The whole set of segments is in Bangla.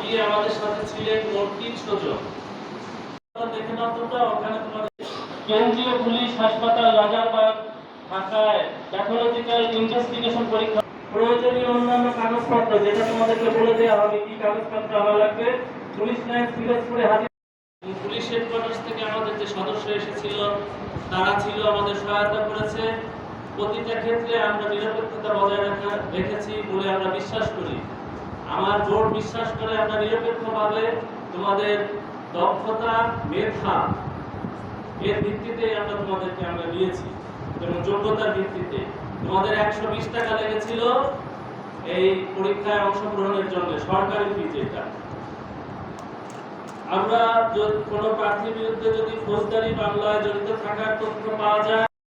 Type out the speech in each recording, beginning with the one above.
গিয়ে আমাদের সাথে ছিলেন মোট তিনশো জন। দেখে নাও তোমরা, ওখানে তোমাদের কেন্দ্রীয় পুলিশ হাসপাতাল, রাজারবাগ ঢাকায় প্যাথোলজিক্যাল ইনভেস্টিগেশন পরীক্ষা। প্রয়োজনীয় অন্যান্য কাগজপত্র, যেটা তোমাদেরকে বলে দেওয়া হবে, কি কাগজপত্র আনা লাগবে, পুলিশ লাইন ফিরোজপুরে হাজির। পুলিশ হেডকোয়ার্টার্স থেকে আমাদের যে সদস্য এসেছিল, তারা ছিল, আমাদের সহায়তা করেছে। প্রতিটা ক্ষেত্রে আমরা নিরপেক্ষতা বজায় রাখা রেখেছি বলে আমরা বিশ্বাস করি। আমার জোর বিশ্বাস করে আমরা নিরপেক্ষভাবে তোমাদের দক্ষতা, মেধা এর ভিত্তিতে আমরা তোমাদেরকে আমরা নিয়েছি এবং যোগ্যতার ভিত্তিতে। তোমাদের একশো বিশ টাকা লেগেছিল এই পরীক্ষায় অংশগ্রহণের জন্য, সরকারি ফি যেটা। আমরা কোনো প্রার্থীর বিরুদ্ধে যদি ফৌজদারি মামলায় জড়িত থাকার তথ্য পাওয়া যায়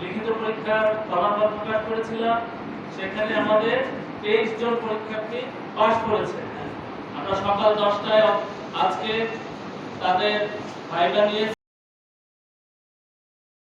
লিখিত পরীক্ষার ফলাফল প্রকাশ করেছিলাম। সেখানে আমাদের তেইশ জন পরীক্ষার্থী পাস করেছে। আমরা সকাল দশটায় আজকে তাদের ভাইবা নিয়ে